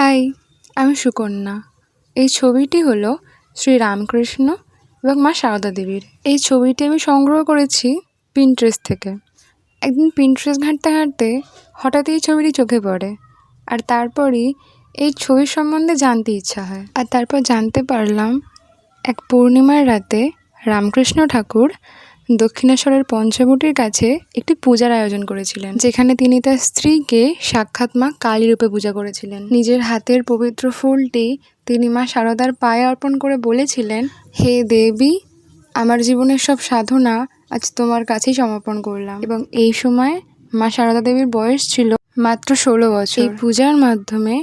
High, আমি সুকন্যা। এই ছবিটি হলো শ্রী রামকৃষ্ণ এবং মা সারদা দেবীর। এই ছবিটি আমি সংগ্রহ করেছি পিন্টারেস্ট থেকে। একদিন পিন্টারেস্ট ঘাঁটতে ঘাঁটতে হঠাৎ এই ছবিটি চোখে পড়ে আর তারপরই এই ছবির সম্বন্ধে জানতে ইচ্ছা হয়। আর তারপর জানতে পারলাম, এক পূর্ণিমার রাতে রামকৃষ্ণ ঠাকুর দক্ষিণেশ্বরের পঞ্চবটির কাছে একটি পূজার আয়োজন করেছিলেন, যেখানে তিনি তার স্ত্রীকে সাক্ষাৎ মা কালী রূপে পূজা করেছিলেন। নিজের হাতের পবিত্র ফুলটি তিনি মা সারদার পায়ে অর্পণ করে বলেছিলেন, হে দেবী, আমার জীবনের সব সাধনা আজ তোমার কাছেই সমর্পণ করলাম। এবং এই সময় মা সারদা দেবীর বয়স ছিল মাত্র ষোলো বছর। এই পূজার মাধ্যমে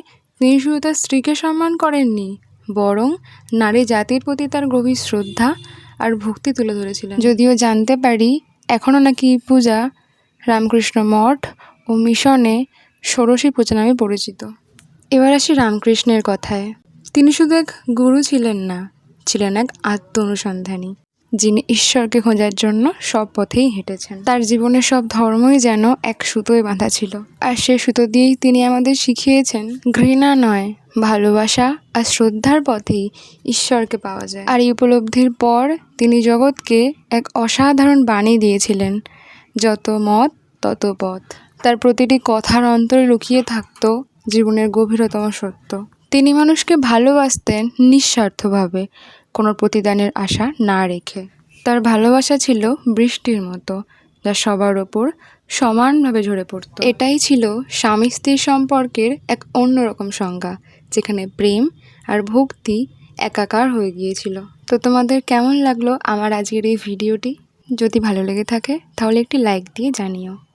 তিনি শুধু তার স্ত্রীকে সম্মান করেননি, বরং নারী জাতির প্রতি তার গভীর শ্রদ্ধা আর ভক্তি তুলে ধরেছিলেন। যদিও জানতে পারি, এখনও নাকি পূজা রামকৃষ্ণ মঠ ও মিশনে ষোড়শী পূজা নামে পরিচিত। এবার আসি রামকৃষ্ণের কথায়। তিনি শুধু এক গুরু ছিলেন না, ছিলেন এক আত্ম অনুসন্ধানী যিনি ঈশ্বরকে খোঁজার জন্য সব পথেই হেঁটেছেন। তার জীবনের সব ধর্মই যেন এক সুতোয় বাঁধা ছিল। আর সে সুতো দিয়েই তিনি আমাদের শিখিয়েছেন, ঘৃণা নয়, ভালোবাসা আর শ্রদ্ধার পথেই ঈশ্বরকে পাওয়া যায়। আর এই উপলব্ধির পর তিনি জগৎকে এক অসাধারণ বাণী দিয়েছিলেন, যত মত, তত পথ। তার প্রতিটি কথার অন্তরে লুকিয়ে থাকত জীবনের গভীরতম সত্য। তিনি মানুষকে ভালোবাসতেন নিঃস্বার্থভাবে, কোনো প্রতিদানের আশা না রেখে। তার ভালোবাসা ছিল বৃষ্টির মতো, যা সবার ওপর সমানভাবে ঝরে পড়তো। এটাই ছিল স্বামী স্ত্রীর সম্পর্কের এক অন্যরকম সংজ্ঞা, যেখানে প্রেম আর ভক্তি একাকার হয়ে গিয়েছিল। তো তোমাদের কেমন লাগল আমার আজকের এই ভিডিওটি? যদি ভালো লেগে থাকে, তাহলে একটি লাইক দিয়ে জানিও।